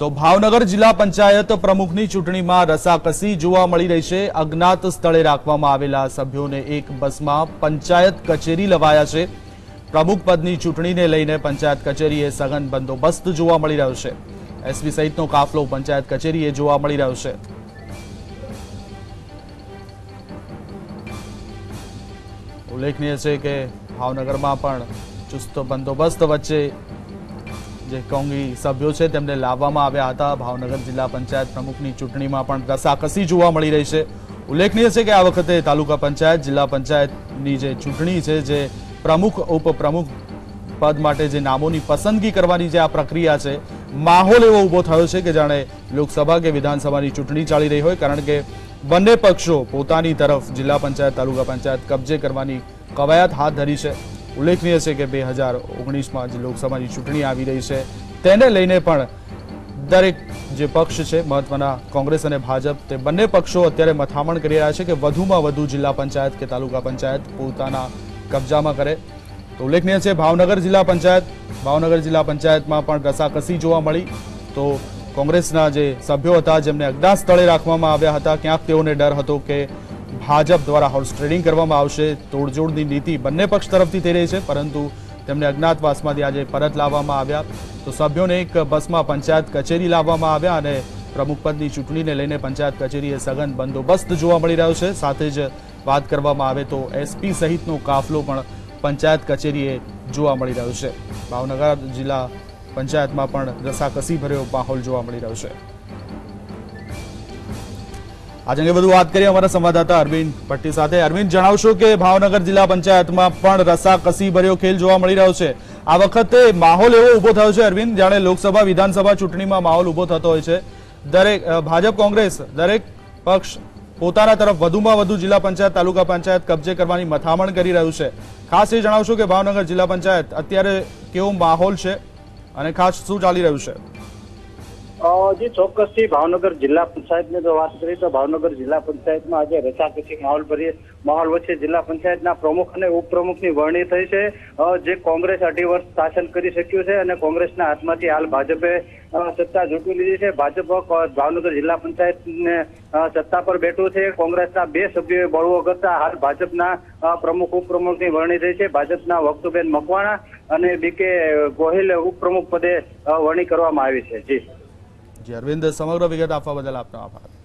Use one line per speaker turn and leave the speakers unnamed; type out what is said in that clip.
તો ભાવનગર જિલ્લા પંચાયત પ્રમુખની ચૂંટણીમાં રસાકસી જોવા મળી રહી છે. અજ્ઞાત સ્થળે રાખવામાં આવેલા સભ્યોને એક બસમાં પંચાયત કચેરી લવાયા છે. પ્રમુખ પદની ચૂંટણીને લઈને પંચાયત કચેરીએ સઘન બંદોબસ્ત જોવા મળી રહ્યો છે. એસપી સહિતનો કાફલો પંચાયત કચેરીએ જોવા મળી રહ્યો છે. ઉલ્લેખનીય છે કે ભાવનગરમાં પણ ચુસ્ત બંદોબસ્ત વચ્ચે જે કોંગી સભ્યો છે, તેમને લાવવામાં આવ્યા હતા. ભાવનગર જિલ્લા પંચાયત પ્રમુખની ચૂંટણીમાં પણ રસાકસી જોવા મળી રહી છે. ઉલ્લેખનીય છે કે આ વખતે તાલુકા પંચાયત, જિલ્લા પંચાયતની જે ચૂંટણી છે, જે પ્રમુખ, ઉપપ્રમુખ પદ માટે જે નામોની પસંદગી કરવાની જે આ પ્રક્રિયા છે, માહોલ એવો ઊભો થયો છે કે જાણે લોકસભા કે વિધાનસભાની ચૂંટણી ચાલી રહી હોય. કારણ કે બંને પક્ષો પોતાની તરફ જિલ્લા પંચાયત, તાલુકા પંચાયત કબજે કરવાની કવાયત હાથ ધરી છે. ઉલ્લેખનીય છે કે બે હજાર ઓગણીસમાં જે લોકસભાની ચૂંટણી આવી રહી છે, તેને લઈને પણ દરેક જે પક્ષ છે, મહત્વના કોંગ્રેસ અને ભાજપ, તે બંને પક્ષો અત્યારે મથામણ કરી રહ્યા છે કે વધુમાં વધુ જિલ્લા પંચાયત કે તાલુકા પંચાયત પોતાના કબજામાં કરે. તો ઉલ્લેખનીય છે, ભાવનગર જિલ્લા પંચાયત, ભાવનગર જિલ્લા પંચાયતમાં પણ રસાકસી જોવા મળી. તો કોંગ્રેસના જે સભ્યો હતા, જેમને અજ્ઞાત સ્થળે રાખવામાં આવ્યા હતા, ક્યાંક તેઓને ડર હતો કે ભાજપ દ્વારા હોર્સ ટ્રેડિંગ કરવામાં આવશે. તોડજોડની નીતિ બંને પક્ષ તરફથી થઈ રહી છે, પરંતુ તેમને અજ્ઞાતવાસમાંથી આજે પરત લાવવામાં આવ્યા. તો સભ્યોને એક બસમાં પંચાયત કચેરી લાવવામાં આવ્યા અને પ્રમુખપદની ચૂંટણીને લઈને પંચાયત કચેરીએ સઘન બંદોબસ્ત જોવા મળી રહ્યો છે. સાથે જ વાત કરવામાં આવે તો એસપી સહિતનો કાફલો પણ પંચાયત કચેરીએ જોવા મળી રહ્યો છે. ભાવનગર જિલ્લા પંચાયતમાં પણ રસાકસી ભર્યો માહોલ જોવા મળી રહ્યો છે. આજે અંગે વધુ વાત કરીએ અમારા સંવાદદાતા અરવિંદ પટ્ટી સાથે. અરવિંદ, જણાવશો કે ભાવનગર જિલ્લા પંચાયતમાં પણ રસાકસી ભર્યો ખેલ જોવા મળી રહ્યો છે. આ વખતે માહોલ એવો ઊભો થયો છે, અરવિંદ, જાણે લોકસભા, વિધાનસભા ચૂંટણીમાં માહોલ ઊભો થતો હોય છે. દરેક ભાજપ, કોંગ્રેસ, દરેક પક્ષ પોતાના તરફ વધુમાં વધુ જિલ્લા પંચાયત, તાલુકા પંચાયત કબજે કરવાની મથામણ કરી રહ્યું છે. ખાસ એ જણાવશો કે ભાવનગર જિલ્લા પંચાયત અત્યારે કેવો માહોલ છે અને ખાસ શું ચાલી રહ્યું છે?
જી ચોક્કસથી ભાવનગર જિલ્લા પંચાયતની જો વાત કરીએ તો ભાવનગર જિલ્લા પંચાયતમાં આજે રસાકસી માહોલ ભરી, માહોલ વચ્ચે જિલ્લા પંચાયતના પ્રમુખ અને ઉપપ્રમુખની વરણી થઈ છે. જે કોંગ્રેસ અઢી વર્ષ શાસન કરી શક્યું છે અને કોંગ્રેસના હાથમાંથી હાલ ભાજપે સત્તા ઝૂંટવી લીધી છે. ભાજપ ભાવનગર જિલ્લા પંચાયતને સત્તા પર બેઠું છે. કોંગ્રેસના બે સભ્યોએ બળવો કરતા હાલ ભાજપના પ્રમુખ ઉપપ્રમુખની વરણી થઈ છે. ભાજપના વક્તુબેન મકવાણા અને બીકે ગોહિલ ઉપપ્રમુખ પદે વરણી કરવામાં આવી છે. જી.
જી અરવિંદ સમગ્ર વિગત આપવા બદલ આપનો આભાર.